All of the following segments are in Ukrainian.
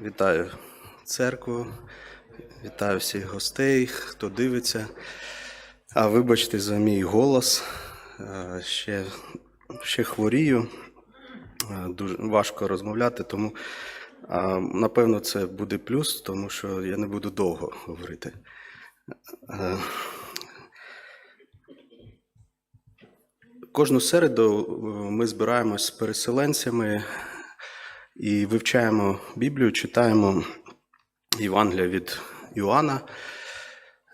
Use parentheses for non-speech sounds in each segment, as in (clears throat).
Вітаю церкву, вітаю всіх гостей, хто дивиться. А вибачте за мій голос. Е, Ще, ще хворію. Е, Дуже важко розмовляти, тому е, напевно це буде плюс, тому що я не буду довго говорити. Кожну середу ми збираємось з переселенцями і вивчаємо Біблію, читаємо Євангелія від Іоанна.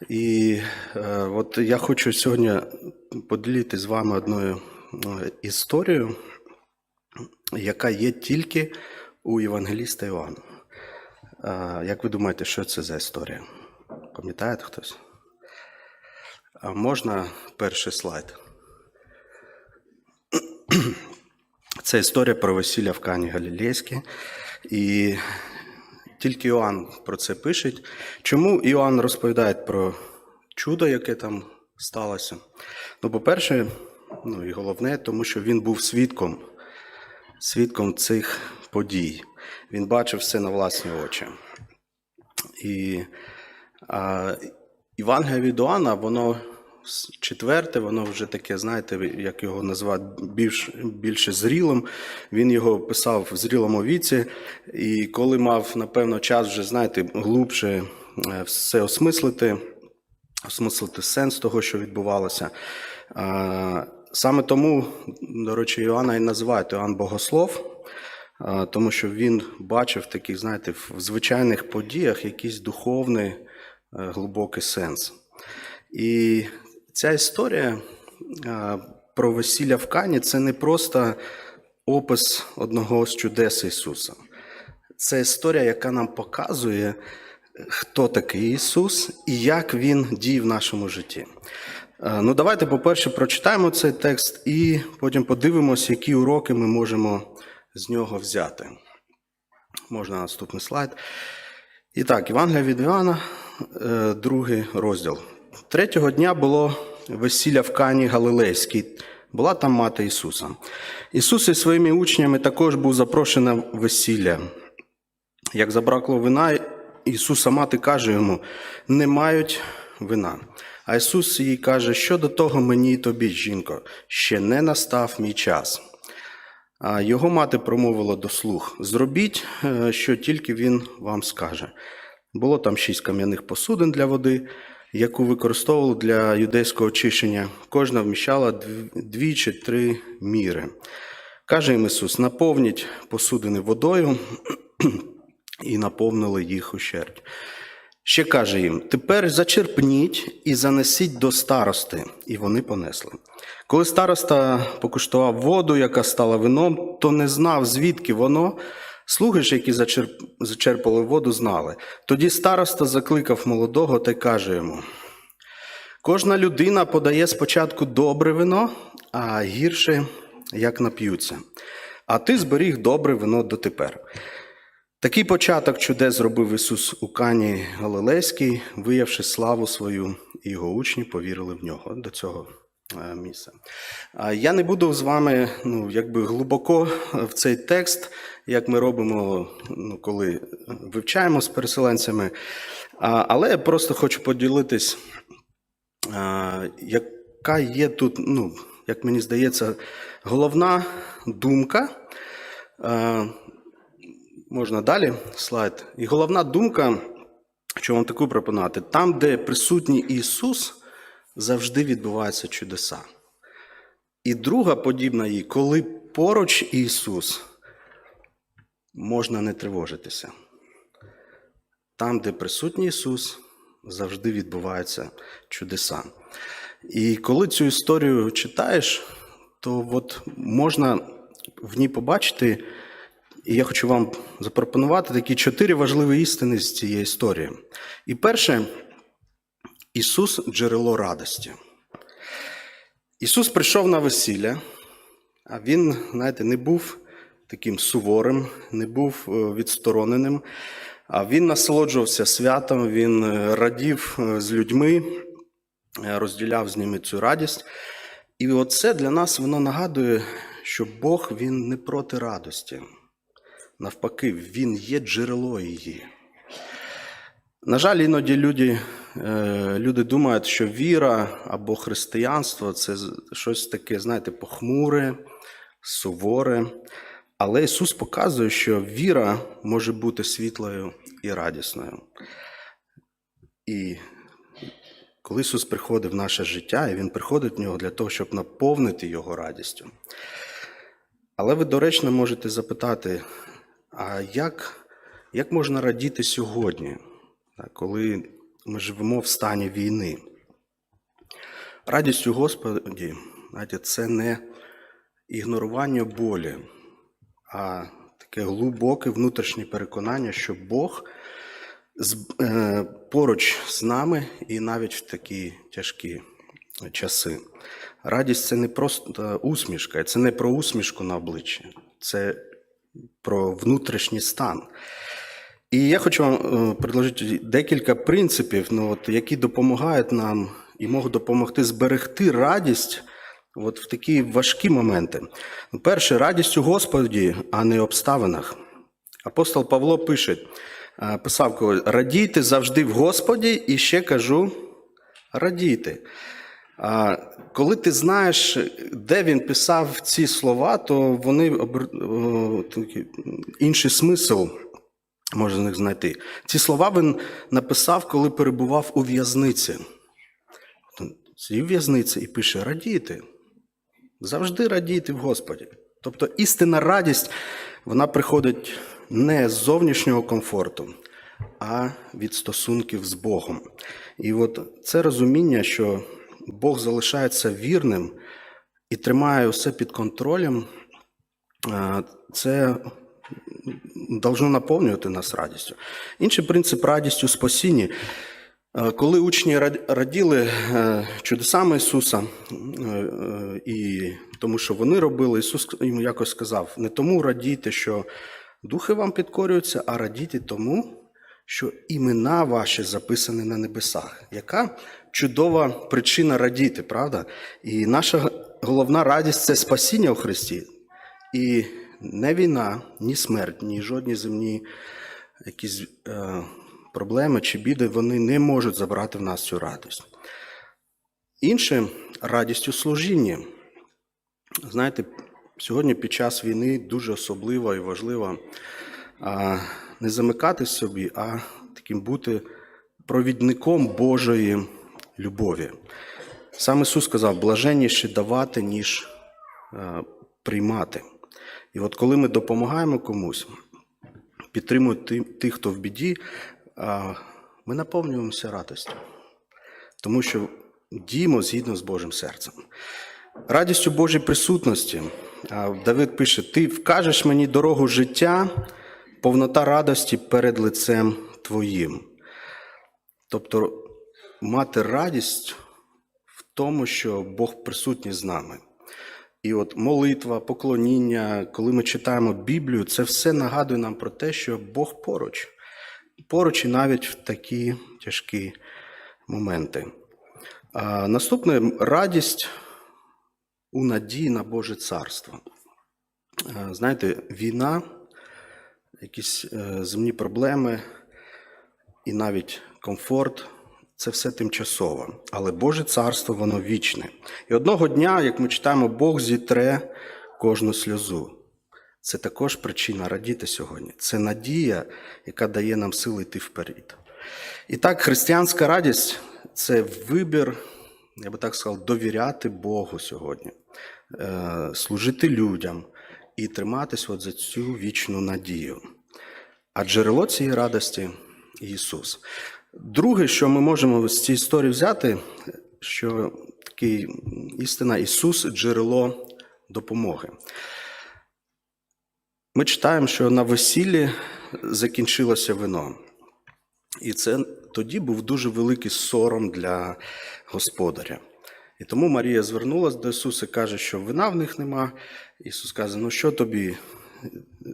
І е, от я хочу сьогодні поділити з вами одною е, історією, яка є тільки у Євангеліста Іоанна. Е, як ви думаєте, що це за історія? Пам'ятаєте хтось? А можна перший слайд? Це історія про весілля в Кані Галілейській. І тільки Іоанн про це пише. Чому Іоанн розповідає про чудо, яке там сталося? Ну, по-перше, ну і головне, тому що він був свідком, свідком цих подій. Він бачив все на власні очі. І а, Євангелія від Іоанна, воно четверте, воно вже таке, знаєте, як його назвати, більш, більше зрілим. Він його писав в зрілому віці, і коли мав, напевно, час вже, знаєте, глубше е, все осмислити, осмислити сенс того, що відбувалося. Саме тому, до речі, Іоанна і називають Іоанн Богослов, тому що він бачив таких, знаєте, в звичайних подіях якийсь духовний е, глибокий сенс. І ця історія про весілля в Кані це не просто опис одного з чудес Ісуса. Це історія, яка нам показує, хто такий Ісус і як Він діє в нашому житті. Е, Ну, давайте, по-перше, прочитаємо цей текст і потім подивимося, які уроки ми можемо з нього взяти. Можна наступний слайд. І так, Євангелія від Іоанна, е, другий розділ. Третього дня було весілля в Кані Галилейській. Була там мати Ісуса. Ісус із своїми учнями також був запрошений на весілля. Як забракло вина, Ісуса мати каже йому: не мають вина. А Ісус їй каже, що до того мені й тобі, жінко, ще не настав мій час. А його мати промовила до слуг: Зробіть, е, що тільки він вам скаже. Було там шість кам'яних посудин для води, яку використовували для юдейського очищення. Кожна вміщала дві чи три міри. Каже їм Ісус: наповніть посудини водою (clears throat) і наповнили їх ущерть. Ще каже їм: тепер зачерпніть і занесіть до старости, і вони понесли. Коли староста покуштував воду, яка стала вином, то не знав, звідки воно. Слуги ж, які зачерп... зачерпали воду, знали. Тоді староста закликав молодого та й каже йому: кожна людина подає спочатку добре вино, а гірше як нап'ються. А ти зберіг добре вино дотепер. Такий початок чудес зробив Ісус у Кані Галилейській, виявши славу свою, і його учні повірили в нього до цього е, місця. А Я не буду з вами ну, якби глибоко в цей текст, як ми робимо, ну, коли вивчаємо з переселенцями. Але я просто хочу поділитись, яка є тут, ну, як мені здається, головна думка. Можна далі слайд. І головна думка, що вам таку пропонувати, там, де присутній Ісус, завжди відбуваються чудеса. І друга подібна їй, коли поруч Ісус, можна не тривожитися. Там, де присутній Ісус, завжди відбуваються чудеса. І коли цю історію читаєш, то от можна в ній побачити. І я хочу вам запропонувати такі чотири важливі істини з цієї історії. І перше, Ісус джерело радості. Ісус прийшов на весілля, а Він, знаєте, не був таким суворим, не був е, відстороненим, а Він насолоджувався святом, Він е, радів е, з людьми, розділяв з ними цю радість. І оце для нас воно нагадує, що Бог він не проти радості. Навпаки, Він є джерело її. На жаль, іноді люди, е, люди думають, що віра або християнство це щось таке, знаєте, похмуре, суворе. Але Ісус показує, що віра може бути світлою і радісною. І коли Ісус приходить в наше життя, і Він приходить в нього для того, щоб наповнити його радістю. Але ви доречно можете запитати, а як, як можна радіти сьогодні, коли ми живемо в стані війни? Радість у Господі, знаєте, це не ігнорування болі, а таке глибоке внутрішнє переконання, що Бог е, поруч з нами і навіть в такі тяжкі часи. Радість це не просто усмішка, це не про усмішку на обличчі, це про внутрішній стан. І я хочу вам е, предложити декілька принципів, ну, от, які допомагають нам і можуть допомогти зберегти радість от, в такі важкі моменти. Ну, Перше, радість у Господі, а не обставинах. Апостол Павло пише, е, писав радійте завжди в Господі, і ще кажу, радійте. Коли ти знаєш, де він писав ці слова, то вони інший смисл можна з них знайти. Ці слова він написав, коли перебував у в'язниці. Сидів в'язниці і пише: радійте, завжди радійте в Господі. Тобто істинна радість вона приходить не з зовнішнього комфорту, а від стосунків з Богом. І от це розуміння, що Бог залишається вірним і тримає усе під контролем, це должно наповнювати нас радістю. Інший принцип радістю у спасінні. Е, Коли учні раділи е, чудесами Ісуса, е, і тому, що вони робили, Ісус йому якось сказав: не тому радійте, що духи вам підкорюються, а радійте тому, що імена ваші записані на небесах. Яка чудова причина радіти, правда? І наша головна радість це спасіння у Христі. І не війна, ні смерть, ні жодні земні якісь е, проблеми чи біди, вони не можуть забрати в нас цю радість. Інше радість у служінні. Знаєте, сьогодні під час війни дуже особливо і важливо а, не замикати собі, а таким бути провідником Божої любові. Сам Ісус сказав, блаженніше давати, ніж е, приймати. І от коли ми допомагаємо комусь, підтримуємо тих, хто в біді, ми наповнюємося радістю, тому що діємо згідно з Божим серцем. Радістю Божій присутності. Давид пише: Ти вкажеш мені дорогу життя, повнота радості перед лицем Твоїм. Тобто мати радість в тому, що Бог присутній з нами. І от молитва, поклоніння, коли ми читаємо Біблію, це все нагадує нам про те, що Бог поруч. Поруч і навіть в такі тяжкі моменти. А, наступне радість у надії на Боже царство. Знаєте, війна, якісь е, земні проблеми і навіть комфорт це все тимчасово. Але Боже царство, воно вічне. І одного дня, як ми читаємо, Бог зітре кожну сльозу. Це також причина радіти сьогодні. Це надія, яка дає нам сили йти вперед. І так, християнська радість це вибір, я би так сказав, довіряти Богу сьогодні, е, служити людям і триматись от за цю вічну надію. А джерело цієї радості Ісус. Друге, що ми можемо з цієї історії взяти, що такий істина Ісус джерело допомоги. Ми читаємо, що на весіллі закінчилося вино. І це тоді був дуже великий сором для господаря. І тому Марія звернулася до Ісуса і каже, що вина в них нема. Ісус каже: ну що тобі,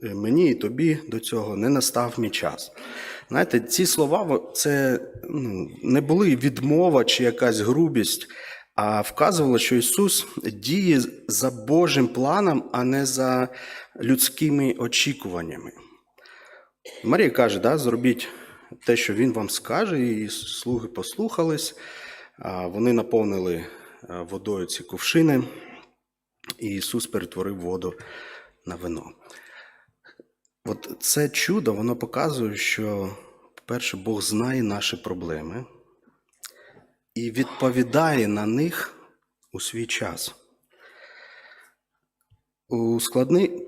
мені і тобі до цього не настав мій час. Знаєте, ці слова це ну, не були відмова чи якась грубість, а вказувало, що Ісус діє за Божим планом, а не за людськими очікуваннями. Марія каже, да, зробіть те, що він вам скаже, і слуги послухались. Вони наповнили водою ці кувшини, і Ісус перетворив воду на вино. От це чудо, воно показує, що, по-перше, Бог знає наші проблеми і відповідає на них у свій час. У складні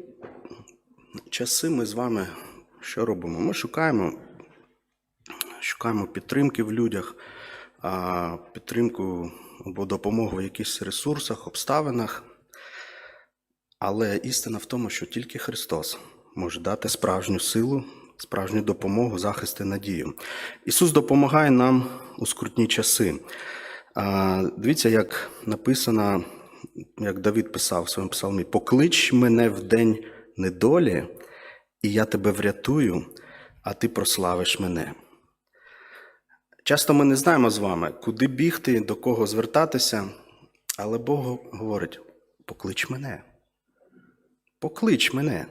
часи ми з вами що робимо? Ми шукаємо, шукаємо підтримки в людях, підтримку або допомогу в якихось ресурсах, обставинах. Але істина в тому, що тільки Христос може дати справжню силу, справжню допомогу, захист і надію. Ісус допомагає нам у скрутні часи. Дивіться, як написано, як Давид писав в своєму псалмі: поклич мене в день недолі, і я тебе врятую, а ти прославиш мене. Часто ми не знаємо з вами, куди бігти, до кого звертатися, але Бог говорить: поклич мене. Поклич мене.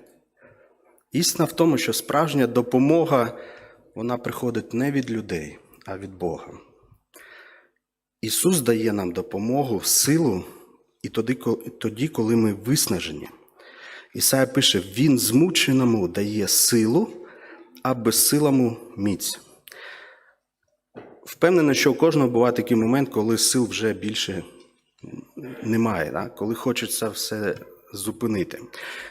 Істина в тому, що справжня допомога вона приходить не від людей, а від Бога. Ісус дає нам допомогу, силу і тоді, коли ми виснажені. Ісая пише: Він змученому дає силу, а безсилому міць. Впевнений, що у кожного буває такий момент, коли сил вже більше немає, да? коли хочеться все зупинити.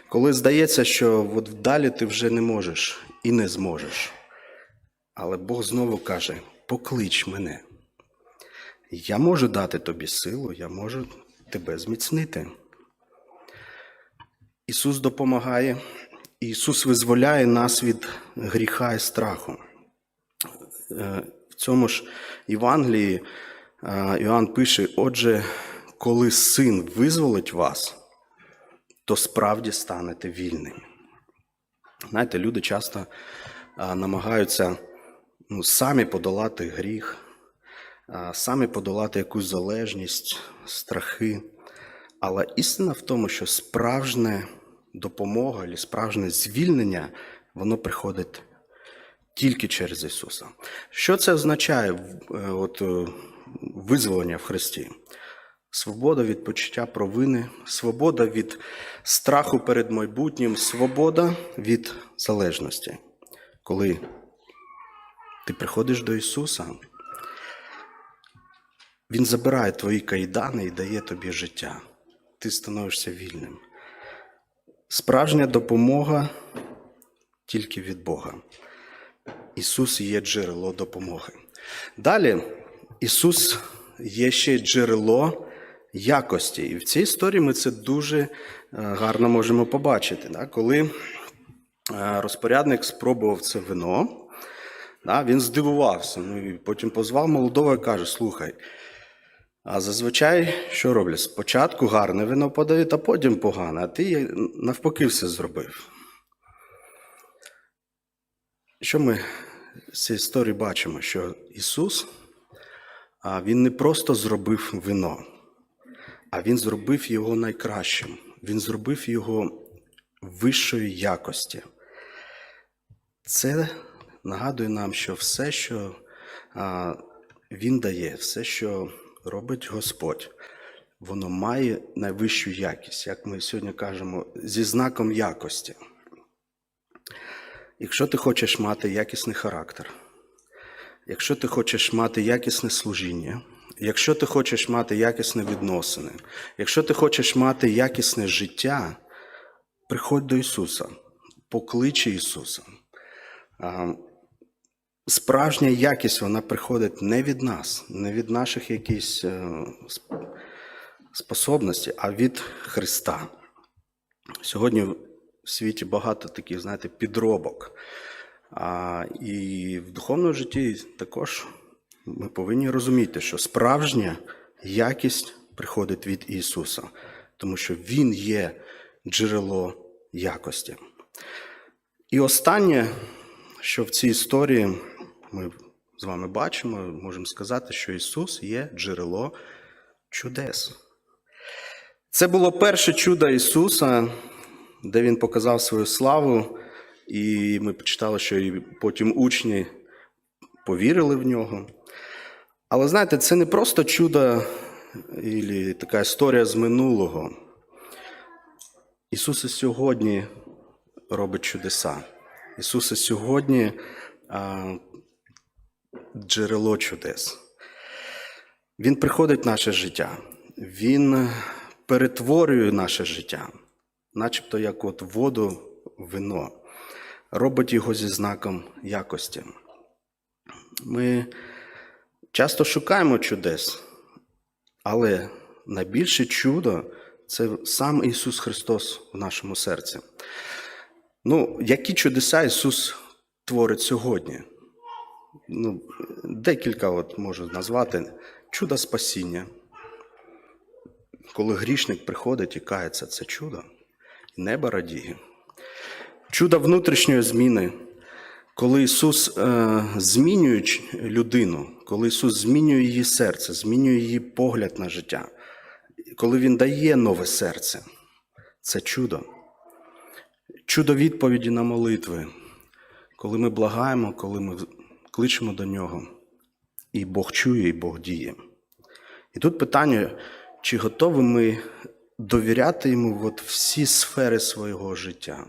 Коли здається, що от далі ти вже не можеш і не зможеш. Але Бог знову каже: поклич мене. Я можу дати тобі силу, я можу тебе зміцнити. Ісус допомагає, Ісус визволяє нас від гріха і страху. Е, В цьому ж Євангелії е, Іоанн пише: отже, коли син визволить вас, то справді станете вільними. Знаєте, люди часто намагаються ну, самі подолати гріх, самі подолати якусь залежність, страхи. Але істина в тому, що справжня допомога або справжнє звільнення, воно приходить тільки через Ісуса. Що це означає е, от, е, визволення в Христі? Свобода від почуття провини, свобода від страху перед майбутнім, свобода від залежності. Коли ти приходиш до Ісуса, Він забирає твої кайдани і дає тобі життя. Ти становишся вільним. Справжня допомога тільки від Бога. Ісус є джерело допомоги. Далі Ісус є ще джерело якості. І в цій історії ми це дуже е, гарно можемо побачити. Да? Коли е, розпорядник спробував це вино, да, він здивувався. Ну, і потім позвав молодого і каже: Слухай, а зазвичай що роблять? Спочатку гарне вино подають, а потім погане, а ти навпаки все зробив. Що ми з цієї історії бачимо? Що Ісус Він не просто зробив вино, а Він зробив його найкращим. Він зробив його вищої якості. Це нагадує нам, що все, що а, Він дає, все, що робить Господь, воно має найвищу якість, як ми сьогодні кажемо, зі знаком якості. Якщо ти хочеш мати якісний характер, якщо ти хочеш мати якісне служіння, якщо ти хочеш мати якісні відносини, якщо ти хочеш мати якісне життя, приходь до Ісуса, покличе Ісуса. Справжня якість вона приходить не від нас, не від наших якихось е, способностей, а від Христа. Сьогодні в світі багато таких, знаєте, підробок. А, і в духовному житті також ми повинні розуміти, що справжня якість приходить від Ісуса, тому що Він є джерело якості. І останнє, що в цій історії ми з вами бачимо, можемо сказати, що Ісус є джерело чудес. Це було перше чудо Ісуса, де Він показав свою славу І ми почитали, що і потім учні повірили в нього. Але знаєте, це не просто чудо і така історія з минулого. Ісус і сьогодні робить чудеса. Ісус і сьогодні а, джерело чудес. Він приходить в наше життя, Він перетворює наше життя, начебто як от воду вино, робить його зі знаком якості. Ми часто шукаємо чудес, але найбільше чудо це сам Ісус Христос в нашому серці. Ну, які чудеса Ісус творить сьогодні? Ну, декілька от можу назвати. Чудо спасіння. Коли грішник приходить і кається, це чудо. Небо радіє. Чудо внутрішньої зміни. Коли Ісус е, змінює людину, коли Ісус змінює її серце, змінює її погляд на життя, коли Він дає нове серце, це чудо. Чудо відповіді на молитви, коли ми благаємо, коли ми кличемо до Нього, і Бог чує, і Бог діє. І тут питання, чи готові ми довіряти йому от всі сфери свого життя?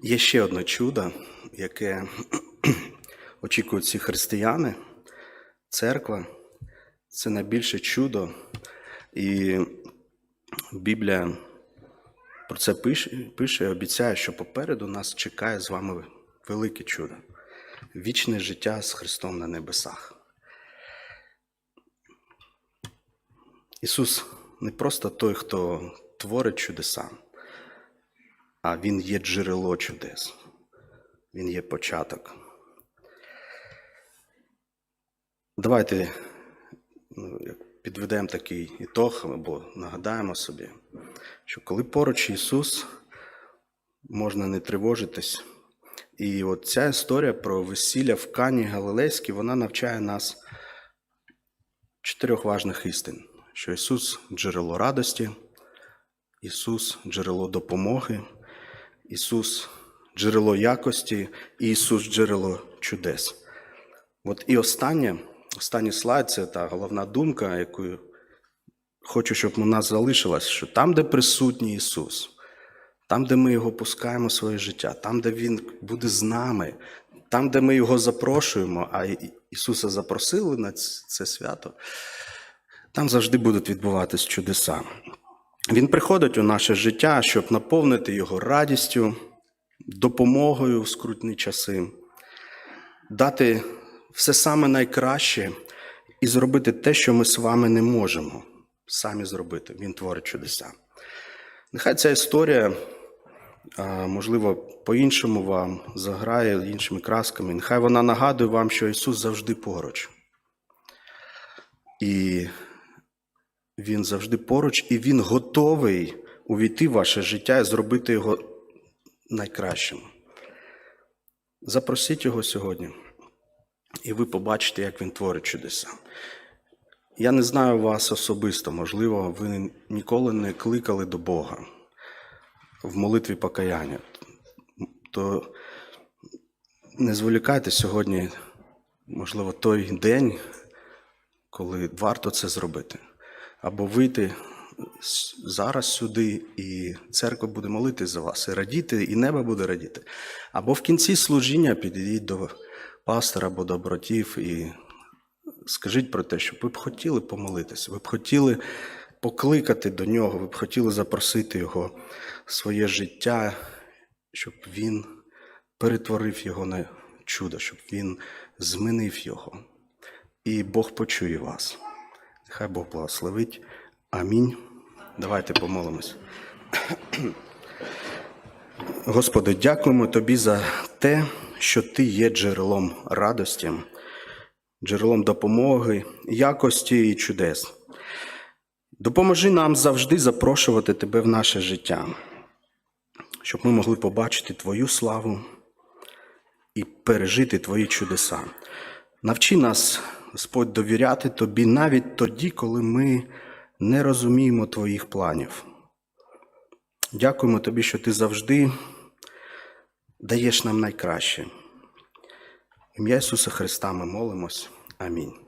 Є ще одне чудо, яке очікують всі християни, церква. Це найбільше чудо. І Біблія про це пише, пише і обіцяє, що попереду нас чекає з вами велике чудо. Вічне життя з Христом на небесах. Ісус не просто той, хто творить чудеса, а Він є джерело чудес. Він є початок. Давайте ну, підведемо такий ітог або нагадаємо собі, що коли поруч Ісус, можна не тривожитись. І от ця історія про весілля в Кані Галилейській, вона навчає нас чотирьох важних істин: що Ісус джерело радості, Ісус джерело допомоги, Ісус джерело якості і Ісус джерело чудес. От і останнє, останній слайд це та головна думка, яку хочу, щоб у нас залишилась, що там, де присутній Ісус, там, де ми Його пускаємо в своє життя, там, де Він буде з нами, там, де ми Його запрошуємо, а Ісуса запросили на це свято, там завжди будуть відбуватись чудеса. Він приходить у наше життя, щоб наповнити його радістю, допомогою в скрутні часи, дати все саме найкраще і зробити те, що ми з вами не можемо самі зробити. Він творить чудеса. Нехай ця історія, можливо, по-іншому вам заграє іншими красками. Нехай вона нагадує вам, що Ісус завжди поруч. І Він завжди поруч, і Він готовий увійти в ваше життя і зробити його найкращим. Запросіть його сьогодні, і ви побачите, як він творить чудеса. Я не знаю вас особисто, можливо, ви ніколи не кликали до Бога в молитві покаяння. То не зволікайте сьогодні, можливо, той день, коли варто це зробити. Або вийти зараз сюди, і церква буде молитись за вас, і радіти, і небо буде радіти. Або в кінці служіння підійдіть до пастора або до братів і скажіть про те, що ви б хотіли помолитися, ви б хотіли покликати до нього, ви б хотіли запросити його в своє життя, щоб він перетворив його на чудо, щоб він змінив його. І Бог почує вас. Нехай Бог благословить. Амінь. Давайте помолимось. Господи, дякуємо Тобі за те, що Ти є джерелом радості, джерелом допомоги, якості і чудес. Допоможи нам завжди запрошувати Тебе в наше життя, щоб ми могли побачити Твою славу і пережити Твої чудеса. Навчи нас, Господь, довіряти Тобі навіть тоді, коли ми не розуміємо Твоїх планів. Дякуємо тобі, що ти завжди даєш нам найкраще. Ім'я Ісуса Христа ми молимось. Амінь.